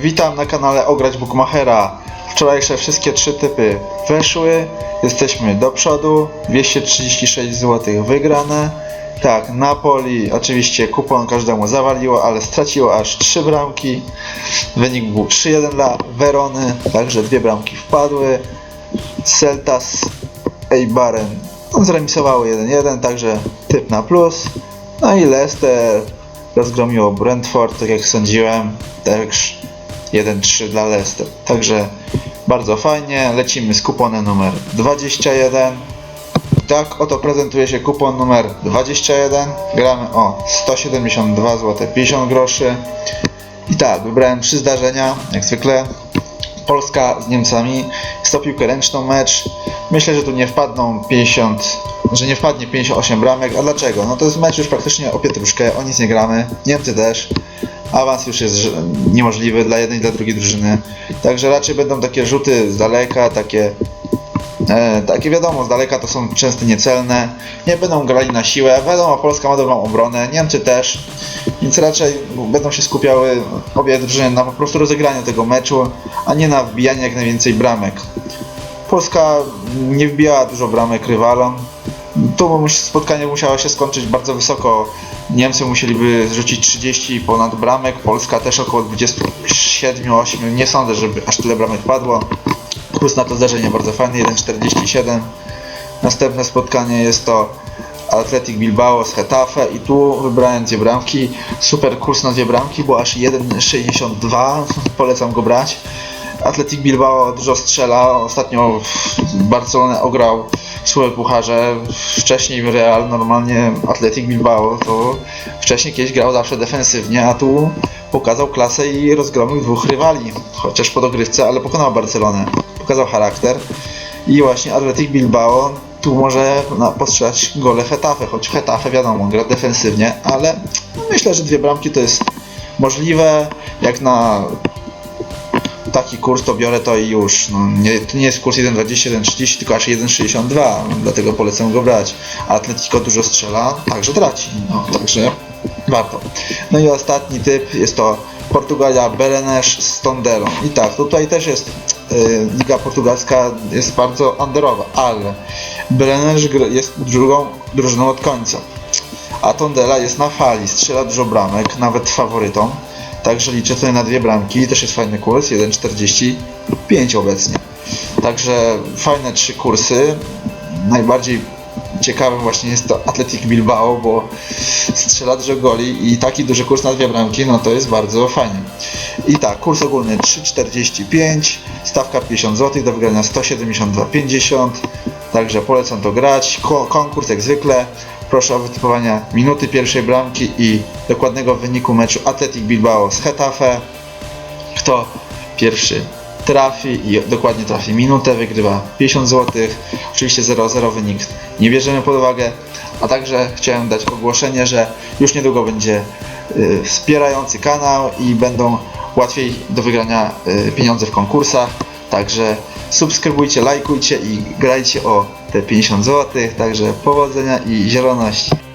witam na kanale Ograć Bookmachera. Wczorajsze wszystkie trzy typy weszły, jesteśmy do przodu, 236 zł wygrane. Tak, Napoli oczywiście kupon każdemu zawaliło, ale straciło aż 3 bramki. Wynik był 3-1 dla Werony, także dwie bramki wpadły. Celtas Eibaren no, zremisowały 1-1, także typ na plus. No i Leicester rozgromiło Brentford, tak jak sądziłem, też 1-3 dla Leicester. Także bardzo fajnie, lecimy z kuponem numer 21. Tak oto prezentuje się kupon numer 21. Gramy o 172 zł 50 groszy. I tak, wybrałem trzy zdarzenia, jak zwykle. Polska z Niemcami. Jest to piłkę ręczną mecz. Myślę, że tu nie wpadną 50, że nie wpadnie 58 bramek. A dlaczego? No to jest mecz już praktycznie o pietruszkę, o nic nie gramy. Niemcy też. Awans już jest niemożliwy dla jednej i dla drugiej drużyny. Także raczej będą takie rzuty z daleka, takie E, takie wiadomo, z daleka to są często niecelne. Nie będą grali na siłę. Wiadomo, Polska ma dobrą obronę, Niemcy też. Więc raczej będą się skupiały obie drużyny na po prostu rozegraniu tego meczu, a nie na wbijaniu jak najwięcej bramek. Polska nie wbijała dużo bramek rywalom. Mus- spotkanie musiało się skończyć bardzo wysoko. Niemcy musieliby zrzucić 30 ponad bramek, Polska też około 27-8. Nie sądzę, żeby aż tyle bramek padło. Kurs na to zdarzenie bardzo fajny, 1,47. Następne spotkanie jest to Athletic Bilbao z Hetafe i tu wybrałem dwie bramki. Super kurs na dwie bramki, bo aż 1,62. Polecam go brać. Athletic Bilbao dużo strzela. Ostatnio Barcelonę ograł Super Pucharze. Wcześniej Real normalnie Athletic Bilbao to wcześniej kiedyś grał zawsze defensywnie, a tu pokazał klasę i rozgromił dwóch rywali. Chociaż po dogrywce, ale pokonał Barcelonę. Pokazał charakter. I właśnie Athletic Bilbao tu może na, postrzelać gole Hetafe, choć Hetafe wiadomo, gra defensywnie, ale myślę, że dwie bramki to jest możliwe. Jak na taki kurs to biorę to i już. No, nie, to nie jest kurs 1,20, 1,30, tylko aż 1,62, dlatego polecam go brać. Atletico dużo strzela, także traci. No, także warto. No i ostatni typ jest to Portugalia Belenenses z Tondelą. I tak, tutaj też jest y, Liga Portugalska jest bardzo underowa, ale Belenenses gr- jest drugą drużyną od końca. A Tondela jest na fali, strzela dużo bramek, nawet faworytą. Także liczę tutaj na dwie bramki. Też jest fajny kurs, 1,45 obecnie. Także fajne trzy kursy. Najbardziej ciekawym właśnie jest to Athletic Bilbao, bo strzela dużo goli i taki duży kurs na dwie bramki, no to jest bardzo fajnie. I tak, kurs ogólny 3,45, stawka 50 zł, do wygrania 172,50. Także polecam to grać. Ko- konkurs jak zwykle. Proszę o wytypowanie minuty pierwszej bramki i dokładnego wyniku meczu Athletic Bilbao z Hetafe. Kto pierwszy trafi i dokładnie trafi minutę, wygrywa 50 zł. Oczywiście 0-0 wynik nie bierzemy pod uwagę. A także chciałem dać ogłoszenie, że już niedługo będzie y, wspierający kanał i będą łatwiej do wygrania y, pieniądze w konkursach. Także subskrybujcie, lajkujcie i grajcie o te 50 zł. Także powodzenia i zieloności.